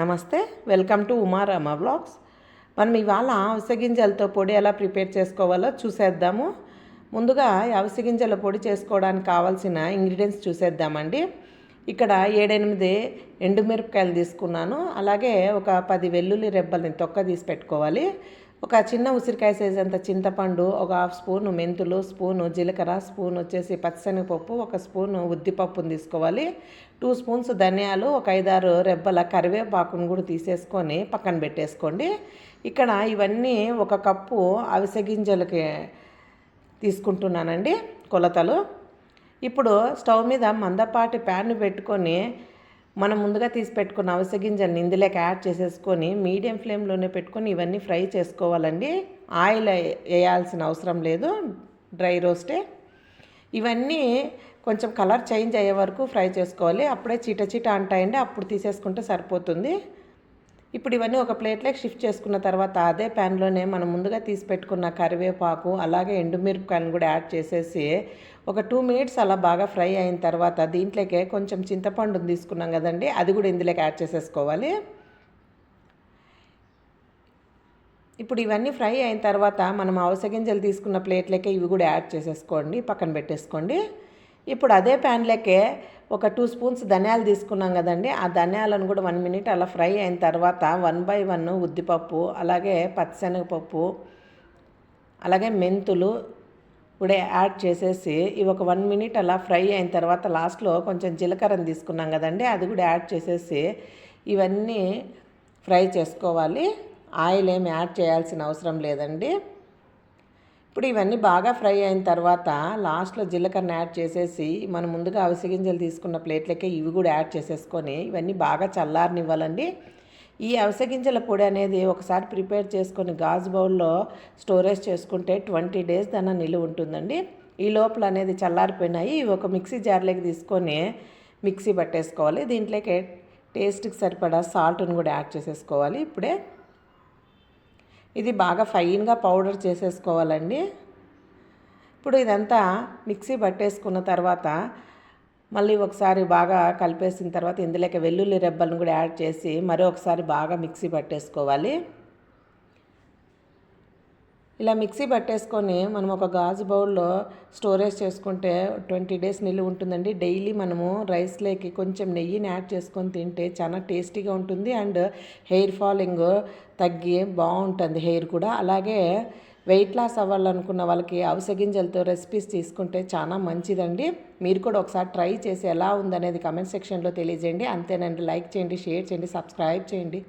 నమస్తే welcome to ఉమారామ blogs మనం ఇవాళ అవసగింజలతో పొడి ఎలా ప్రిపేర్ చేసుకోవాలో చూసేద్దాము. ముందుగా అవసగింజల గింజల పొడి చేసుకోవడానికి కావాల్సిన ఇంగ్రీడియంట్స్ చూసేద్దామండి. ఇక్కడ ఏడెనిమిది ఎండుమిరపకాయలు తీసుకున్నాను. అలాగే ఒక పది వెల్లుల్లి రెబ్బల్ని తొక్క తీసి పెట్టుకోవాలి. ఒక చిన్న ఉసిరికాయ సైజ్ అంత చింతపండు ఒక హాఫ్ స్పూను మెంతులు స్పూను జీలకర్ర స్పూన్ వచ్చేసి పచ్చిశనగపప్పు ఒక స్పూను ఉద్దిపప్పును తీసుకోవాలి. టూ స్పూన్స్ ధనియాలు ఒక ఐదారు రెబ్బల కరివేపాకును కూడా తీసేసుకొని పక్కన పెట్టేసుకోండి. ఇక్కడ ఇవన్నీ ఒక కప్పు అవిసె గింజలకి తీసుకుంటున్నానండి కొలతలు. ఇప్పుడు స్టవ్ మీద మందపాటి ప్యాన్ పెట్టుకొని మనం ముందుగా తీసి పెట్టుకున్న అవిసె గింజల్ని ఇందులోకి యాడ్ చేసేసుకొని మీడియం ఫ్లేమ్లోనే పెట్టుకొని ఇవన్నీ ఫ్రై చేసుకోవాలండి. ఆయిల్ వేయాల్సిన అవసరం లేదు. డ్రై రోస్టే. ఇవన్నీ కొంచెం కలర్ చేంజ్ అయ్యే వరకు ఫ్రై చేసుకోవాలి. అప్పుడే చీట చీట అంటాయండి. అప్పుడు తీసేసుకుంటే సరిపోతుంది. ఇప్పుడు ఇవన్నీ ఒక ప్లేట్లోకి షిఫ్ట్ చేసుకున్న తర్వాత అదే ప్యాన్లోనే మనం ముందుగా తీసి పెట్టుకున్న కరివేపాకు అలాగే ఎండుమిరపకాయలను కూడా యాడ్ చేసేసి ఒక టూ మినిట్స్ అలా బాగా ఫ్రై అయిన తర్వాత దీంట్లోకే కొంచెం చింతపండు తీసుకున్నాం కదండి అది కూడా ఇందులోకి యాడ్ చేసేసుకోవాలి. ఇప్పుడు ఇవన్నీ ఫ్రై అయిన తర్వాత మనం అవసగింజలు తీసుకున్న ప్లేట్లకే ఇవి కూడా యాడ్ చేసేసుకోండి పక్కన పెట్టేసుకోండి. ఇప్పుడు అదే ప్యాన్లకే ఒక టూ స్పూన్స్ ధనియాలు తీసుకున్నాం కదండి. ఆ ధనియాలను కూడా వన్ మినిట్ అలా ఫ్రై అయిన తర్వాత వన్ బై వన్ ఉద్దిపప్పు అలాగే పచ్చిశనగపప్పు అలాగే మెంతులు కూడా యాడ్ చేసేసి ఇవి ఒక వన్ మినిట్ అలా ఫ్రై అయిన తర్వాత లాస్ట్లో కొంచెం జీలకర్రని తీసుకున్నాం కదండి. అది కూడా యాడ్ చేసేసి ఇవన్నీ ఫ్రై చేసుకోవాలి. ఆయిల్ ఏమి యాడ్ చేయాల్సిన అవసరం లేదండి. ఇప్పుడు ఇవన్నీ బాగా ఫ్రై అయిన తర్వాత లాస్ట్లో జీలకర్ర యాడ్ చేసేసి మనం ముందుగా అవిసె గింజలు తీసుకున్న ప్లేట్లకే ఇవి కూడా యాడ్ చేసేసుకొని ఇవన్నీ బాగా చల్లారనివ్వాలండి. ఈ అవిసె గింజల పొడి అనేది ఒకసారి ప్రిపేర్ చేసుకొని గాజు బౌల్లో స్టోరేజ్ చేసుకుంటే ట్వంటీ డేస్ దాన్ని నిలువ ఉంటుందండి. ఈ లోపల అనేది చల్లారిపోయినాయి. ఇవి ఒక మిక్సీ జార్లోకి తీసుకొని మిక్సీ పట్టేసుకోవాలి. దీంట్లోకి టేస్ట్కి సరిపడా సాల్ట్ని కూడా యాడ్ చేసేసుకోవాలి. ఇప్పుడే ఇది బాగా ఫైన్గా పౌడర్ చేసేసుకోవాలండి. ఇప్పుడు ఇదంతా మిక్సీ పట్టేసుకున్న తర్వాత మళ్ళీ ఒకసారి బాగా కలిపేసిన తర్వాత ఇందులోకి వెల్లుల్లి రెబ్బలను కూడా యాడ్ చేసి మరో ఒకసారి బాగా మిక్సీ పట్టేసుకోవాలి. ఇలా మిక్సీ పట్టేసుకొని మనం ఒక గాజు బౌల్లో స్టోరేజ్ చేసుకుంటే ట్వంటీ డేస్ నిల్వ ఉంటుందండి. డైలీ మనము రైస్లోకి కొంచెం నెయ్యిని యాడ్ చేసుకొని తింటే చాలా టేస్టీగా ఉంటుంది అండ్ హెయిర్ ఫాలింగ్ తగ్గి బాగుంటుంది హెయిర్ కూడా. అలాగే వెయిట్ లాస్ అవ్వాలనుకున్న వాళ్ళకి అవిసె గింజలతో రెసిపీస్ తీసుకుంటే చాలా మంచిదండి. మీరు కూడా ఒకసారి ట్రై చేసి ఎలా ఉందనేది కమెంట్ సెక్షన్లో తెలియజేయండి. అంతేనండి. లైక్ చేయండి షేర్ చేయండి సబ్స్క్రైబ్ చేయండి.